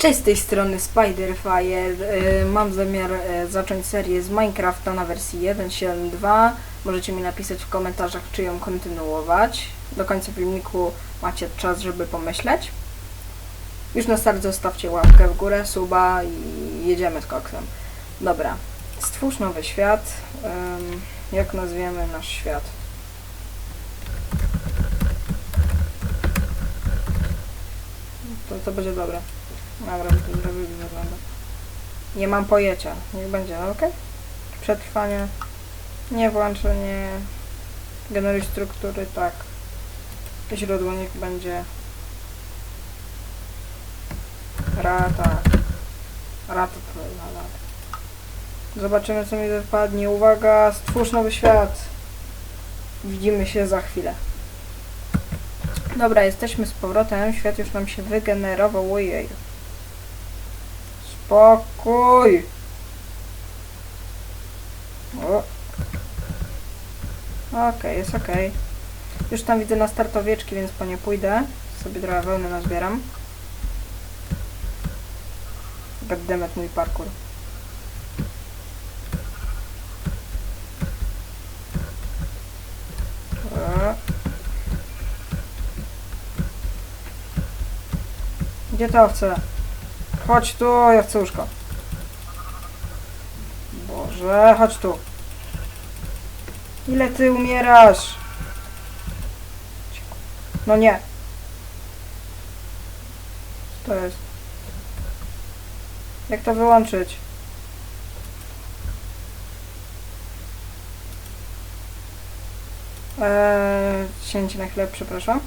Cześć, z tej strony Spiderfire. Y, Mam zamiar y, zacząć serię z Minecrafta na wersji 1.7.2. Możecie mi napisać w komentarzach, czy ją kontynuować. Do końca filmiku macie czas, żeby pomyśleć. Już na start zostawcie łapkę w górę, suba i jedziemy z koksem. Dobra, stwórz nowy świat. Jak nazwiemy nasz świat? To, to będzie dobre. Dobra, to zrobię wygląda. Nie mam pojęcia. Niech będzie, ok? Przetrwanie. Nie włączenie. Generuj struktury, tak. Źródło niech będzie. Rata. Rata to lata. Zobaczymy co mi wypadnie. Uwaga, stwórz nowy świat. Widzimy się za chwilę. Dobra, jesteśmy z powrotem. Świat już nam się wygenerował. Ojej. Spokój. O. Okej, jest okej. Już tam widzę na startowieczki, więc po nie pójdę. Sobie trochę wełny nazbieram. Goddammit mój parkour. Gdzie to owce? Chodź tu, ja chcę łóżko. Boże, chodź tu. Ile ty umierasz? No nie. Co to jest? Jak to wyłączyć? Eee, cięcie na chwilę, przepraszam.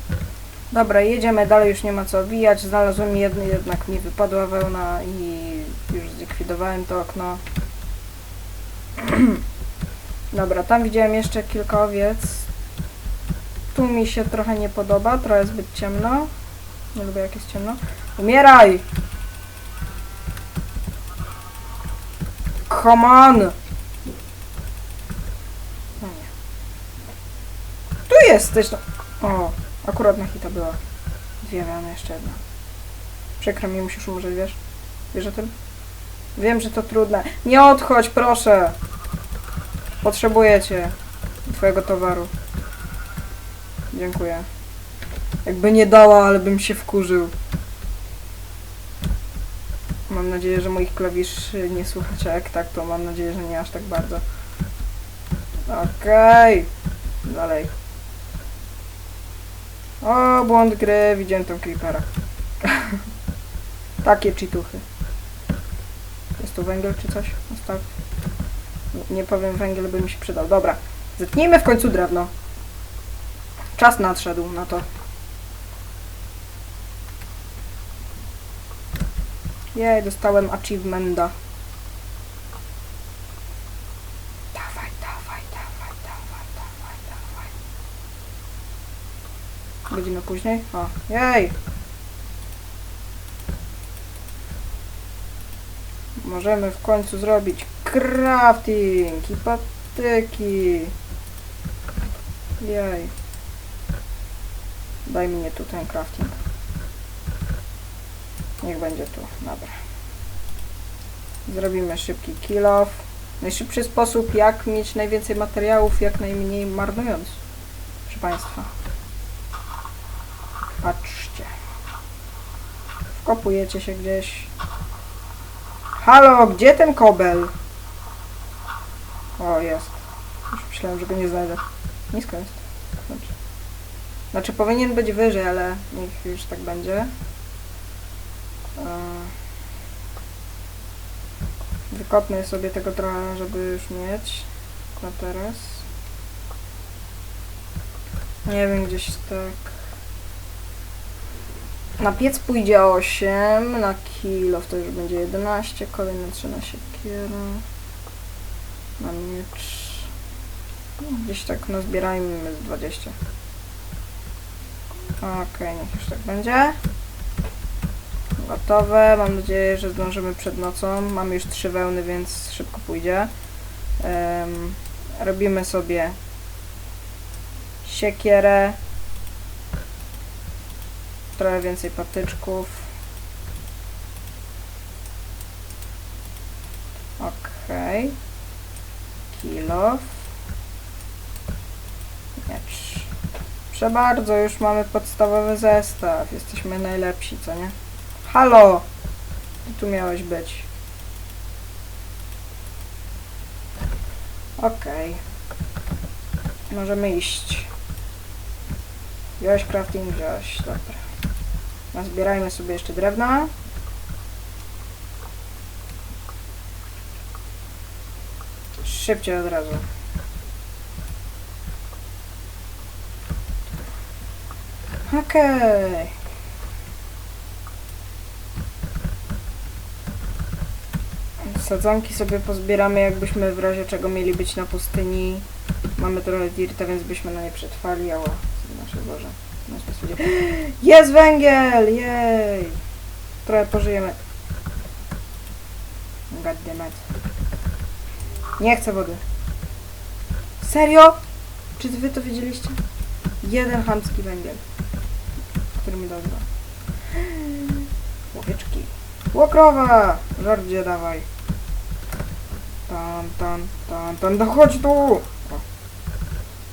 Dobra, jedziemy dalej, już nie ma co obijać. Znalazłem jedno, jednak mi wypadła wełna i już zlikwidowałem to okno. Dobra, tam widziałem jeszcze kilka owiec. Tu mi się trochę nie podoba, trochę zbyt ciemno. Nie lubię jak jest ciemno. Umieraj! Come on! No nie. Tu jesteś, no. O, akurat na hita była. Rany, jeszcze jedna. Przykro mi, musisz umrzeć, wiesz? Wiesz o tym? Wiem, że to trudne. Nie odchodź, proszę! Potrzebuję cię. Twojego towaru. Dziękuję. Jakby nie dała, ale bym się wkurzył. Mam nadzieję, że moich klawiszy nie słuchacie, jak tak, to mam nadzieję, że nie aż tak bardzo. Okej. Dalej. O, błąd gry, widziałem tam creepera. Takie cheatuchy. Jest tu węgiel czy coś? Ostatnio. Nie- Nie powiem, węgiel by mi się przydał. Dobra, zetnijmy w końcu drewno. Czas nadszedł na to. Jej, dostałem achievementa. Dawaj, dawaj, dawaj, dawaj, dawaj, dawaj. Godzinę później? O, jej! Możemy w końcu zrobić crafting i patyki. Jej. Daj mi nie tu ten crafting. Niech będzie tu. Dobra. Zrobimy szybki kill off. Najszybszy sposób, jak mieć najwięcej materiałów, jak najmniej marnując. Proszę Państwa. Patrzcie. Wkopujecie się gdzieś. Halo, gdzie ten kobel? O, jest. Już myślałem, że go nie znajdę. Nisko jest. Znaczy, powinien być wyżej, ale niech już tak będzie. Eee, Wykopnę sobie tego trochę, żeby już mieć na teraz. Nie wiem, gdzieś tak. Na piec pójdzie 8, na kilo to już będzie 11, kolejne 3 na siekierę. Na miecz. No, Gdzieś tak nazbierajmy z 20. Okej, niech już tak będzie. Gotowe. Mam nadzieję, że zdążymy przed nocą. Mamy już trzy wełny, więc szybko pójdzie. Em, robimy sobie siekierę. Trochę więcej patyczków. Okej. Kilo. Miecz. Proszę bardzo, już mamy podstawowy zestaw. Jesteśmy najlepsi, co nie? Halo! Tu miałeś być. Okej. Możemy iść. Wziąłeś crafting, wziąłeś. Dobra. Nazbierajmy sobie jeszcze drewna. Szybciej od razu. Okej. Sadzonki sobie pozbieramy, jakbyśmy w razie czego mieli być na pustyni. Mamy trochę dirta, więc byśmy na nie przetrwali, ała. Nasze Boże. Jest węgiel! Jej! Trochę pożyjemy. Goddammit. Nie chcę wody. Serio? Czy wy to wiedzieliście? Jeden chamski węgiel. Który mi dał dwa. Łowieczki. Łokrowa! Żardzie dawaj. Tam, tam, tam, tam, no chodź tu! O.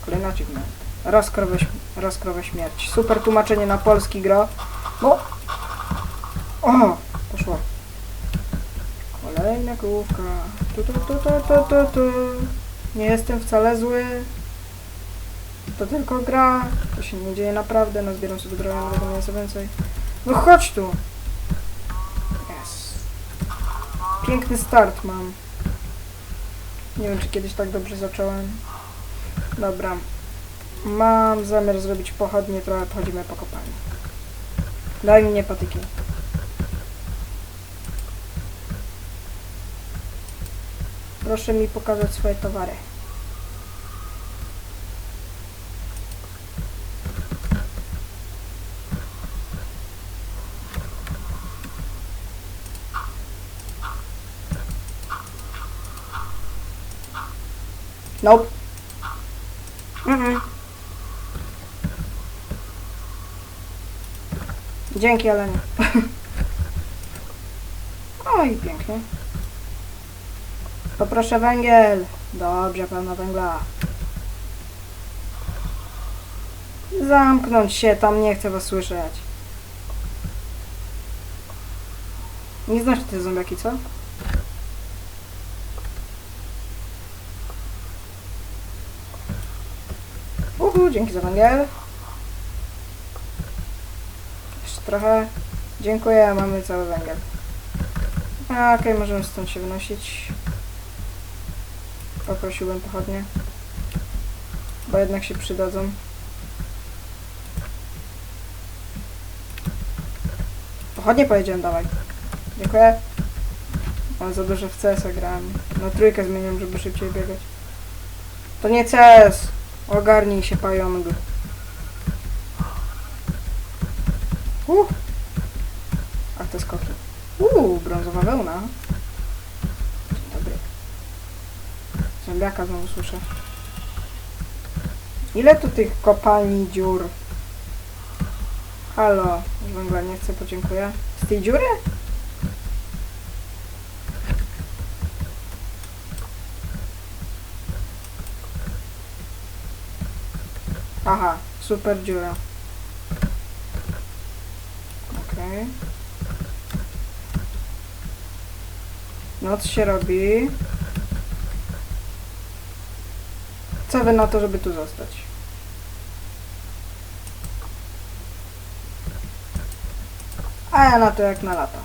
Kolejny achievement. Raz krowę, śm- raz krowę śmierć. Super tłumaczenie na polski gro. No! O! Poszło. Kolejna główka. Tu, tu, tu, tu, tu, tu, tu. Nie jestem wcale zły. To tylko gra. To się nie dzieje naprawdę. No zbieram sobie drogę, będę miał więcej. No chodź tu! Yes. Piękny start mam. Nie wiem, czy kiedyś tak dobrze zacząłem. Dobra. Mam zamiar zrobić pochodnie, trochę pochodzimy po kopalni. Daj mi nie patyki. Proszę mi pokazać swoje towary. Nope. Dzięki, ale nie. O i pięknie. Poproszę węgiel. Dobrze, pełno węgla. Zamknąć się, tam nie chcę was słyszeć. Nie znasz te zombiaki, co? Uhu, dzięki za węgiel. Jeszcze trochę. Dziękuję, mamy cały węgiel. Okej, możemy stąd się wynosić. Poprosiłbym pochodnie. Bo jednak się przydadzą. Pochodnie powiedziałem, dawaj. Dziękuję. Ale za dużo w CS grałem. Na trójkę zmieniam, żeby szybciej biegać. To nie CS! Ogarnij się, pająk. Uh. Ach, te skoki. Uuu, brązowa wełna. Dzień dobry. Zębiaka znowu słyszę. Ile tu tych kopalni dziur? Halo, węgla nie chcę, podziękuję. Z tej dziury? Aha, super dziura. Okej. Noc się robi. Co wy na to, żeby tu zostać? A ja na to jak na lata.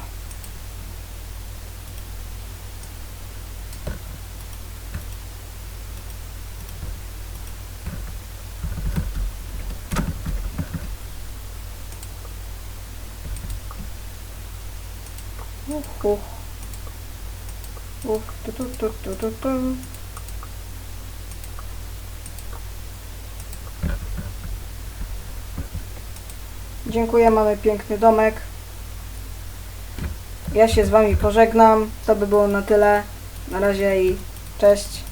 Uch, uch. Uch, tu, tu, tu, tu, tu, tu. Dziękuję, mamy piękny domek. Ja się z wami pożegnam. To by było na tyle. Na razie i cześć.